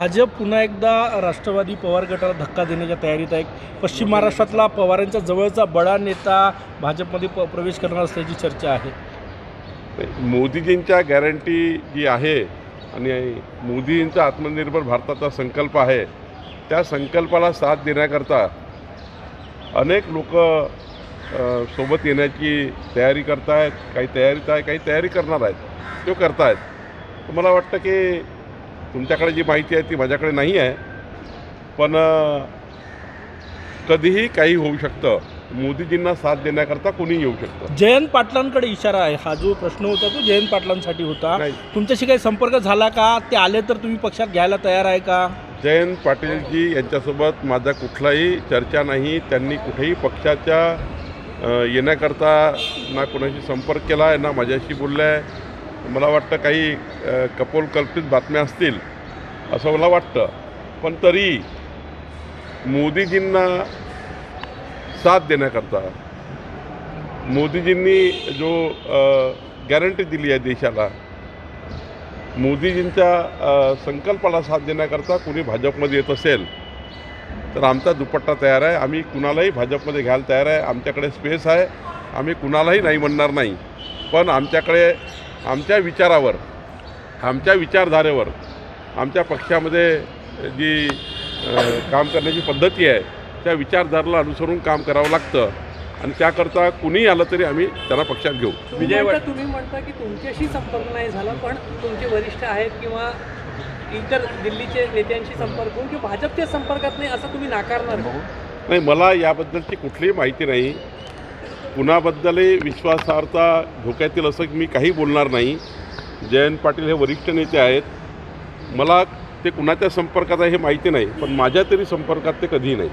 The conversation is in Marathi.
भाजप पुन्हा एकदा राष्ट्रवादी पवार गटाला धक्का देण्याच्या तयारीत आहे. पश्चिम महाराष्ट्रातला पवारांच्या जवळचा बडा नेता भाजपमध्ये प प्रवेश करणार असल्याची चर्चा आहे. मोदीजींच्या गॅरंटी जी आहे आणि मोदीजींचा आत्मनिर्भर भारताचा संकल्प आहे त्या संकल्पाला साथ देण्याकरता अनेक लोक सोबत येण्याची तयारी करतायत काही तयारीत आहे काही तयारी करणार आहेत तो करतायत. आहेत मला वाटतं की तुमच्याकडे जी माहिती आहे ती माझ्याकडे नाही आहे. पण कधीही काही होऊ शकतं. मोदीजींना साथ देण्याकरता कोणी येऊ शकतं. जयंत पाटलांकडे इशारा आहे. हा जो प्रश्न होता तो जयंत पाटलांसाठी होता. तुमच्याशी काही संपर्क झाला का? ते आले तर तुम्ही पक्षात घ्यायला तयार आहे का? जयंत पाटीलजी यांच्यासोबत माझा कुठलाही चर्चा नाही. त्यांनी कुठेही पक्षाच्या येण्याकरता ना कोणाशी संपर्क केला आहे ना माझ्याशी बोललं आहे. मला वाटतं काही कपोलकल्पित बातम्या असतील असं मला वाटतं. पण तरी मोदीजींना साथ देण्याकरता मोदीजींनी जो गॅरंटी दिली आहे देशाला मोदीजींच्या संकल्पाला साथ देण्याकरता कुणी भाजपमध्ये येत असेल तर आमचा दुपट्टा तयार आहे. आम्ही कुणालाही भाजपमध्ये घ्यायला तयार आहे. आमच्याकडे स्पेस आहे. आम्ही कुणालाही नाही म्हणणार नाही. पण आमच्याकडे आमच्या विचारावर आमच्या विचारधारेवर आमच्या पक्षामध्ये जी काम करण्याची पद्धती आहे त्या विचारधारेला अनुसरून काम करावं लागतं आणि त्याकरता कुणीही आलं तरी आम्ही त्यांना पक्षात घेऊ तुम्ही म्हणता तुम्ही म्हणता की तुमच्याशी संपर्क नाही झाला पण तुमचे वरिष्ठ आहेत किंवा इतर दिल्लीचे नेत्यांशी संपर्क होऊन किंवा भाजपच्या संपर्कात नाही असं तुम्ही नाकारणार? नाही मला याबद्दलची कुठलीही माहिती नाही कुणाबद्दलही विश्वासार्हता धोक्यात येईल असं मी काही बोलणार नाही. जयंत पाटील हे वरिष्ठ नेते आहेत. मला ते कुणाच्या संपर्कात आहे हे माहिती नाही पण माझ्या तरी संपर्कात ते कधीही नाही.